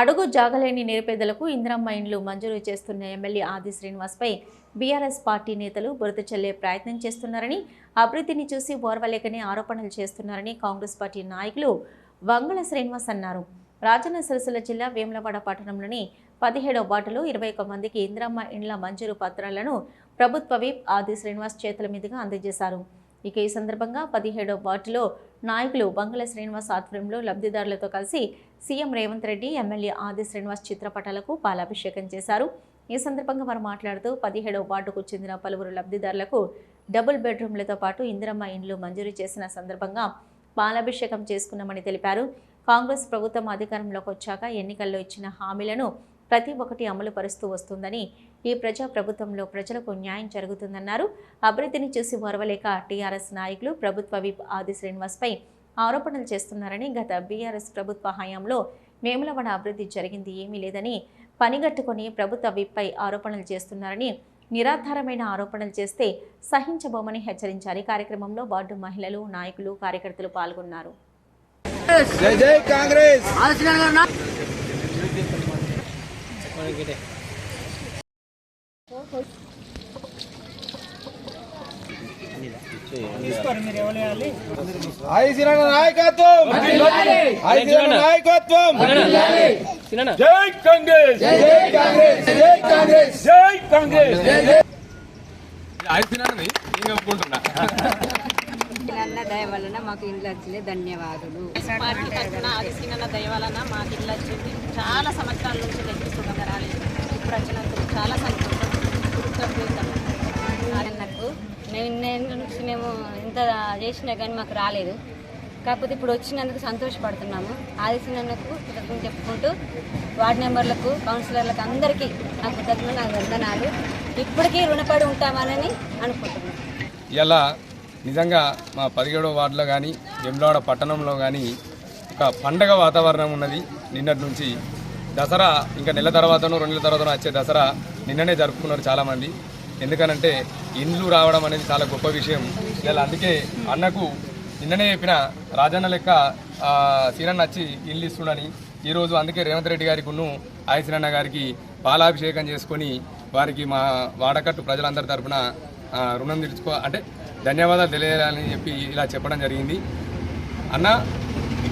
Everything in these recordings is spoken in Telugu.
అడుగు జాగలేని నిరుపేదలకు ఇందిరమ్మ ఇండ్లు మంజూరు చేస్తున్న ఎమ్మెల్యే ఆది శ్రీనివాస్పై బీఆర్ఎస్ పార్టీ నేతలు బురద చల్లే ప్రయత్నం చేస్తున్నారని అభివృద్ధిని చూసి ఓర్వలేకనే ఆరోపణలు చేస్తున్నారని కాంగ్రెస్ పార్టీ నాయకులు వంగళ శ్రీనివాస్ అన్నారు. రాజన్న సిరిసిల్ల జిల్లా వేములవాడ పట్టణంలోని పదిహేడవ వార్డులో ఇరవై ఒక్క మందికి ఇందిరమ్మ ఇండ్ల మంజూరు పత్రాలను ప్రభుత్వ విప్ ఆది శ్రీనివాస్ చేతుల మీదుగా అందజేశారు. ఇక ఈ సందర్భంగా పదిహేడవ వార్డులో నాయకులు బంగళ శ్రీనివాస్ ఆధ్వర్యంలో లబ్ధిదారులతో కలిసి సీఎం రేవంత్ రెడ్డి ఎమ్మెల్యే ఆది శ్రీనివాస్ చిత్రపటాలకు పాలాభిషేకం చేశారు. ఈ సందర్భంగా వారు మాట్లాడుతూ పదిహేడవ వార్డుకు చెందిన పలువురు లబ్ధిదారులకు డబుల్ బెడ్రూమ్లతో పాటు ఇందిరమ్మ ఇండ్లు మంజూరు చేసిన సందర్భంగా పాలాభిషేకం చేసుకున్నామని తెలిపారు. కాంగ్రెస్ ప్రభుత్వం అధికారంలోకి వచ్చాక ఎన్నికల్లో ఇచ్చిన హామీలను ప్రతి ఒక్కటి అమలు పరుస్తూ వస్తుందని ఈ ప్రజా ప్రభుత్వంలో ప్రజలకు న్యాయం జరుగుతుందన్నారు. అభివృద్ధిని చూసి ఓర్వలేక టీఆర్ఎస్ నాయకులు ప్రభుత్వ విప్ ఆది శ్రీనివాస్పై ఆరోపణలు చేస్తున్నారని గత బీఆర్ఎస్ ప్రభుత్వ హయాంలో వేములవాడ అభివృద్ధి జరిగింది ఏమీ లేదని పనిగట్టుకొని ప్రభుత్వ విప్పై ఆరోపణలు చేస్తున్నారని నిరాధారమైన ఆరోపణలు చేస్తే సహించబోమని హెచ్చరించారు. ఈ కార్యక్రమంలో వార్డు మహిళలు నాయకులు కార్యకర్తలు పాల్గొన్నారు. కాంగ్రెస్ ఐసిరణ నాయకత్వం ఐసిరణ నాయకత్వం జై కాంగ్రెస్ జై కాంగ్రెస్ జై కాంగ్రెస్ జై కాంగ్రెస్ ఆయుష్నాన్ని నేను ఒప్పుకుంటున్నా అన్న దయ వలన మాకు ఇండ్లు వచ్చినాయి. ధన్యవాదాలు. పార్టీ తరఫున ఆదిశీనన్న దయ వలన మాకు ఇల్లు వచ్చింది. చాలా సంవత్సరాల నుంచి లెక్కిస్తుండగా రాలేదు ఇప్పుడు వచ్చినందుకు చాలా సంతోషం. అన్నకు మేము ఇన్నేళ్ళ నుంచి మేము ఇంత చేసినా కానీ మాకు రాలేదు. కాకపోతే ఇప్పుడు వచ్చినందుకు సంతోషపడుతున్నాము. ఆదిశీనన్నకు కృతజ్ఞత చెప్పుకుంటూ వార్డు మెంబర్లకు కౌన్సిలర్లకు అందరికీ నా కృతజ్ఞత నా వందనాలు. ఇప్పటికీ రుణపడి ఉంటామని అనుకుంటున్నాను ఇలా నిజంగా మా పదిహేడవ వార్డులో కానీ వెమ్లవాడ పట్టణంలో కానీ ఒక పండగ వాతావరణం ఉన్నది. నిన్నటి నుంచి దసరా ఇంకా నెల తర్వాతనో రెండు నెలల తర్వాతనో వచ్చే దసరా నిన్ననే జరుపుకున్నారు చాలామంది. ఎందుకనంటే ఇండ్లు రావడం అనేది చాలా గొప్ప విషయం. ఇలా అందుకే అన్నకు నిన్ననే చెప్పిన రాజన్న లెక్క సీనన్న వచ్చి ఇల్లు ఇస్తుండని ఈరోజు అందుకే రేవంత్ రెడ్డి గారికి ఉన్ను ఆయసీనన్న గారికి పాలాభిషేకం చేసుకొని వారికి మా వాడకట్టు ప్రజలందరి తరఫున రుణం తీర్చుకో అంటే ధన్యవాదాలు తెలియాలని చెప్పి ఇలా చెప్పడం జరిగింది. అన్న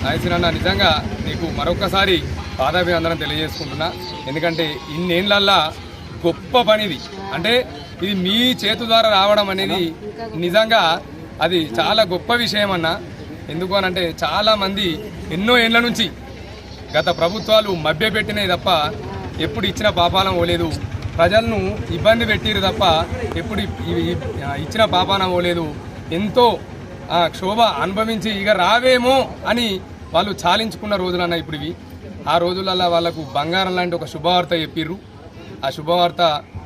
ఆయసీనన్న నిజంగా నీకు మరొకసారి పాదాభివందనం తెలియజేసుకుంటున్నా. ఎందుకంటే ఇన్నేళ్ళల్లా గొప్ప పనిది. అంటే ఇది మీ చేతు ద్వారా రావడం అనేది నిజంగా అది చాలా గొప్ప విషయం అన్న. ఎందుకు అనంటే చాలామంది ఎన్నో ఏళ్ళ నుంచి గత ప్రభుత్వాలు మభ్యపెట్టినాయి తప్ప ఎప్పుడు ఇచ్చిన పాపాలం పోలేదు. ప్రజలను ఇబ్బంది పెట్టిరు తప్ప ఎప్పుడు ఇచ్చిన పాపాన పోలేదు ఎంతో ఆ, క్షోభ అనుభవించి ఇక రావేమో అని వాళ్ళు చాలించుకున్న రోజులన్న ఇప్పుడు ఇవి. ఆ రోజులలో వాళ్ళకు బంగారం లాంటి ఒక శుభవార్త చెప్పిర్రు. ఆ శుభవార్త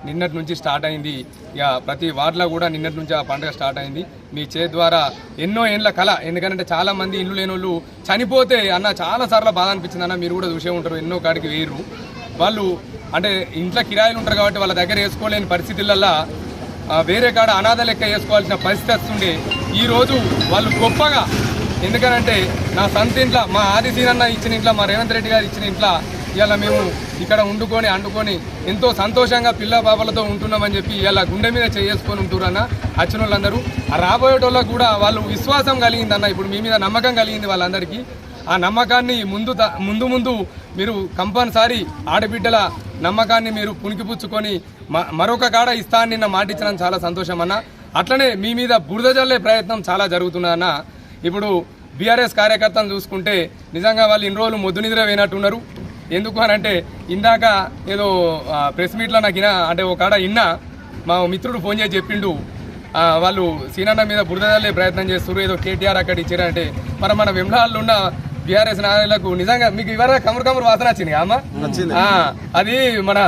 నిన్నటి నుంచి స్టార్ట్ అయింది. ఇక ప్రతి వార్డులో కూడా నిన్నటి నుంచి ఆ పండుగ స్టార్ట్ అయింది. మీ చేతి ద్వారా ఎన్నో ఏండ్ల కళ ఎందుకంటే చాలా మంది ఇల్లు లేని వాళ్ళు చనిపోతే అన్న చాలా సార్లు బాధ అనిపించింది అన్న మీరు కూడా చూసే ఉంటారు. ఎన్నో కాడికి వేయరు వాళ్ళు అంటే ఇంట్లో కిరాయిలు ఉంటారు కాబట్టి వాళ్ళ దగ్గర వేసుకోలేని పరిస్థితులల్లో వేరే కాడ అనాథ లెక్క వేసుకోవాల్సిన పరిస్థితి వస్తుండే. ఈరోజు వాళ్ళు గొప్పగా ఎందుకనంటే నా సొంత ఇంట్లో మా ఆదిశీనన్న ఇచ్చిన ఇంట్లో మా రేవంత్ రెడ్డి గారు ఇచ్చిన ఇంట్లో ఇవాళ మేము ఇక్కడ వండుకొని అండుకొని ఎంతో సంతోషంగా పిల్ల బాబలతో ఉంటున్నామని చెప్పి ఇలా గుండె మీద చేసుకొని ఉంటున్నారన్న వచ్చిన వాళ్ళందరూ ఆ రాబోయేటోళ్ళకు కూడా వాళ్ళు విశ్వాసం కలిగిందన్న ఇప్పుడు మీ మీద నమ్మకం కలిగింది వాళ్ళందరికీ. ఆ నమ్మకాన్ని ముందు త- ముందు ముందు మీరు కంపల్సరీ ఆడబిడ్డల నమ్మకాన్ని మీరు పుణికిపుచ్చుకొని మ- మరొక కాడ ఇస్తా అని నిన్న మాటించడం చాలా సంతోషం అన్న. అట్లనే మీ మీద బురద జల్లే ప్రయత్నం చాలా జరుగుతున్నదన్న ఇప్పుడు బీఆర్ఎస్ కార్యకర్తలను చూసుకుంటే నిజంగా వాళ్ళు ఇన్ని రోజులు మొద్దు నిద్ర వేయనట్టున్నారు ఎందుకు అని అంటే ఇందాక ఏదో ప్రెస్ మీట్లో నాకు ఇన్నా అంటే ఒక కాడ ఇన్నా మా మిత్రుడు ఫోన్ చేసి చెప్పిండు. వాళ్ళు సీనన్న మీద బురద జల్లే ప్రయత్నం చేస్తున్నారు ఏదో కేటీఆర్ అక్కడ ఇచ్చారంటే. మరి మన విమలాల్లో ఉన్న బీఆర్ఎస్ నాయకులకు నిజంగా మీకు ఇవర కమరు కమరు వాసన వచ్చింది అమ్మ? అది మన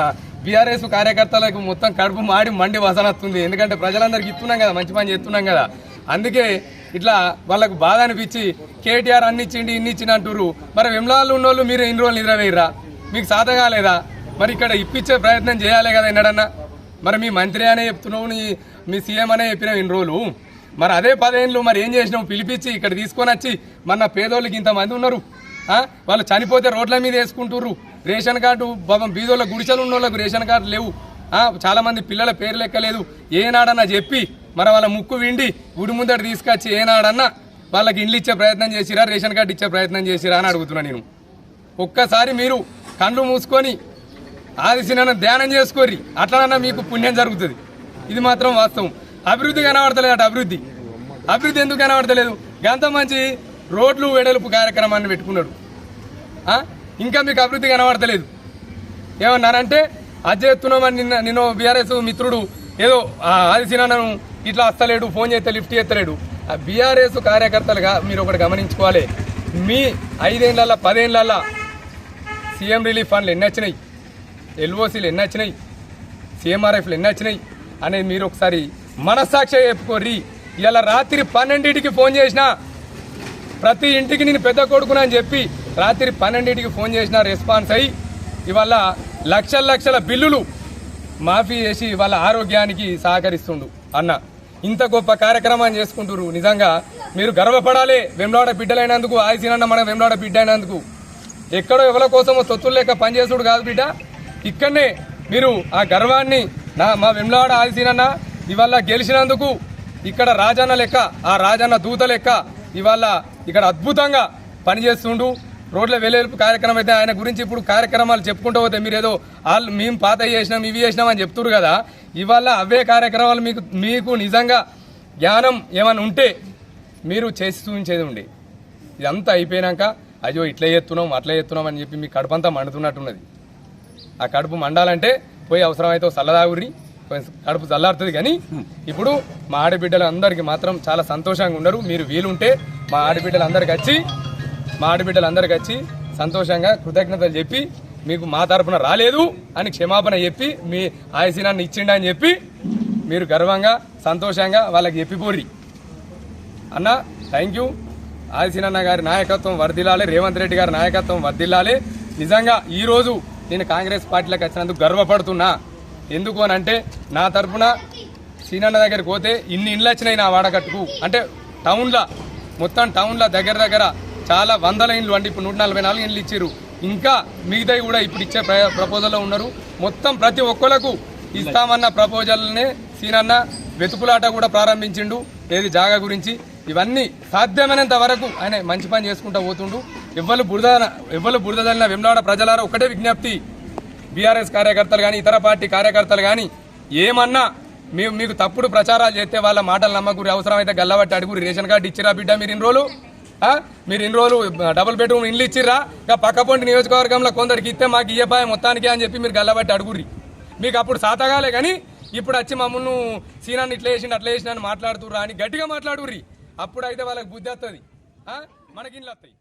బీఆర్ఎస్ కార్యకర్తలకు మొత్తం కడుపు మాడి మండి వాసన వస్తుంది. ఎందుకంటే ప్రజలందరికీ ఇస్తున్నాం కదా మంచి పని చేస్తున్నాం కదా. అందుకే ఇట్లా వాళ్ళకు బాధ అనిపించి కేటీఆర్ అన్ని ఇచ్చిండి ఇన్ని ఇచ్చిన అంటుర్రు. మరి విమలాల్లో ఉన్న వాళ్ళు మీరు ఎన్ని రోజులు నిద్రవేయరా మీకు సాత కాలేదా? మరి ఇక్కడ ఇప్పించే ప్రయత్నం చేయాలి కదా ఎన్నడన్నా? మరి మీ మంత్రి అనే చెప్తున్నావు నీ మీ సీఎం అనే చెప్పినావు ఇన్ని రోజులు. మరి అదే పదేళ్ళు మరి ఏం చేసినావు? పిలిపించి ఇక్కడ తీసుకొని వచ్చి మన పేదోళ్ళకి ఇంతమంది ఉన్నారు. వాళ్ళు చనిపోతే రోడ్ల మీద వేసుకుంటుర్రు. రేషన్ కార్డు పాపం బీదోళ్ళ గుడిసెలు ఉన్న వాళ్ళకు రేషన్ కార్డు లేవు. చాలామంది పిల్లల పేరు లెక్కలేదు. ఏనాడన్నా చెప్పి మరి వాళ్ళ ముక్కు విండి గుడి ముందట తీసుకొచ్చి ఏనాడన్నా వాళ్ళకి ఇండ్లు ఇచ్చే ప్రయత్నం చేసిరా రేషన్ కార్డు ఇచ్చే ప్రయత్నం చేసిరా అని అడుగుతున్నా నేను. ఒక్కసారి మీరు కళ్ళు మూసుకొని ఆదిశ ధ్యానం చేసుకోర్రి. అట్లనన్నా మీకు పుణ్యం జరుగుతుంది. ఇది మాత్రం వాస్తవం. అభివృద్ధి కనబడతలేదు అటు అభివృద్ధి. అభివృద్ధి ఎందుకు కనబడతలేదు? గంత మంచి రోడ్లు వెడల్పు కార్యక్రమాన్ని పెట్టుకున్నాడు. ఇంకా మీకు అభివృద్ధి కనబడతలేదు. ఏమన్నారంటే అది చేస్తున్నామని నిన్న నిన్న బీఆర్ఎస్ మిత్రుడు ఏదో ఆ, ఇట్లా వస్తలేడు ఫోన్ చేస్తే లిఫ్ట్ చేస్తలేడు. ఆ బీఆర్ఎస్ కార్యకర్తలుగా మీరు ఒకటి గమనించుకోవాలి. మీ ఐదేళ్ళ పదేళ్ళ సీఎం రిలీఫ్ ఫండ్లు ఎన్ని వచ్చినాయి? ఎల్ఓసీలు ఎన్ని వచ్చినాయి? సీఎంఆర్ఎఫ్లు ఎన్ని వచ్చినాయి? అనేది మీరు ఒకసారి మనస్సాక్షి చెప్పుకోర్రి. ఇలా రాత్రి పన్నెండింటికి ఫోన్ చేసినా ప్రతి ఇంటికి నేను పెద్ద కొడుకునని చెప్పి రాత్రి పన్నెండింటికి ఫోన్ చేసిన రెస్పాన్స్ అయ్యి ఇవాళ లక్షల లక్షల బిల్లులు మాఫీ చేసి వాళ్ళ ఆరోగ్యానికి సహకరిస్తుండు అన్న. ఇంత గొప్ప కార్యక్రమాన్ని చేసుకుంటున్నారు నిజంగా మీరు గర్వపడాలి వెమ్లాడ బిడ్డలైనందుకు ఆయుసినన్న మన వెమ్లాడ బిడ్డ అయినందుకు. ఎక్కడో ఎవరి కోసమో సొత్తులు లేక పనిచేసుడు కాదు బిడ్డ. ఇక్కడనే మీరు ఆ గర్వాన్ని నా మా వెమ్లాడ ఆయుసినన్న ఇవాళ గెలిచినందుకు ఇక్కడ రాజన్న లెక్క ఆ రాజన్న దూత లెక్క ఇవాళ ఇక్కడ అద్భుతంగా పనిచేస్తుండు. రోడ్ల వెలుపు కార్యక్రమం అయితే ఆయన గురించి ఇప్పుడు కార్యక్రమాలు చెప్పుకుంటూ పోతే మీరు ఏదో వాళ్ళు మేము పాత చేసినాం ఇవి చేసినాం అని చెప్తున్నారు కదా. ఇవాళ అవే కార్యక్రమాలు మీకు మీకు నిజంగా జ్ఞానం ఏమైనా ఉంటే మీరు చేసి చూపించేది ఉండే. ఇదంతా అయిపోయినాక అయ్యో ఇట్లా చేస్తున్నాం అట్లా చేస్తున్నాం అని చెప్పి మీ కడుపంతా మండుతున్నట్టున్నది. ఆ కడుపు మండాలంటే పోయి అవసరమైతే ఓ చల్లదాగురి కడుపు చల్లారుతుంది కానీ ఇప్పుడు మా ఆడబిడ్డలు అందరికీ మాత్రం చాలా సంతోషంగా ఉన్నారు మీరు వీలుంటే మా ఆడబిడ్డలందరికీ వచ్చి మా ఆడబిడ్డలందరికి వచ్చి సంతోషంగా కృతజ్ఞతలు చెప్పి మీకు మా తరపున రాలేదు అని క్షమాపణ చెప్పి మీ ఆయసీనాన్ని ఇచ్చిండ అని చెప్పి మీరు గర్వంగా సంతోషంగా వాళ్ళకి చెప్పిపోర్రి. అన్న థ్యాంక్ యూ ఆదిశీనన్న గారి నాయకత్వం వర్దిల్లాలి రేవంత్ రెడ్డి గారి నాయకత్వం వర్దిల్లాలి నిజంగా ఈరోజు నేను కాంగ్రెస్ పార్టీలోకి వచ్చినందుకు గర్వపడుతున్నా. ఎందుకు అని అంటే నా తరఫున సీనన్న దగ్గరికి పోతే ఇన్ని ఇండ్లు వచ్చినాయి నా వాడకట్టుకు. అంటే టౌన్లో మొత్తం టౌన్లో దగ్గర దగ్గర చాలా వందల ఇండ్లు అంటే ఇప్పుడు నూట నలభై నాలుగు ఇండ్లు ఇచ్చారు ఇంకా మిగతాయి కూడా ఇప్పుడు ఇచ్చే ప్ర- ప్రపోజల్లో ఉన్నారు. మొత్తం ప్రతి ఒక్కలకు ఇస్తామన్న ప్రపోజల్నే సీనన్న వెతుకులాట కూడా ప్రారంభించిండు. ఏది జాగా గురించి. ఇవన్నీ సాధ్యమైనంత వరకు ఆయన మంచి పని చేసుకుంటూ పోతుండు. ఎవ్వరు బురద ఎవ్వరు బురద చల్లిన వెమ్లాడ ప్రజలారా ఒకటే విజ్ఞప్తి. బీఆర్ఎస్ కార్యకర్తలు కానీ ఇతర పార్టీ కార్యకర్తలు కానీ ఏమన్నా మేము మీకు తప్పుడు ప్రచారాలు చేస్తే వాళ్ళ మాటలు నమ్మకూరి అవసరమైతే గల్లబట్టి అడుగురి. రేషన్ కార్డు ఇచ్చిరా బిడ్డ మీరు ఇన్ని రోజులు? మీరు ఇన్ని రోజులు డబుల్ బెడ్రూమ్ ఇల్లు ఇచ్చిర్రా? ఇక పక్కపొంటి నియోజకవర్గంలో కొందరికి ఇస్తే మాకు ఇయ్యపాయ మొత్తానికి అని చెప్పి మీరు గల్లబట్టి అడుగురి మీకు అప్పుడు సాతగాలే కానీ ఇప్పుడు వచ్చి మమ్మల్ని సీనాన్ని ఇట్లా వేసిండు అట్లా వేసిన అని మాట్లాడుతుర్రా అని గట్టిగా మాట్లాడుర్రి. అప్పుడైతే వాళ్ళకి బుద్ధి వస్తుంది మనకి ఇండ్లు వస్తాయి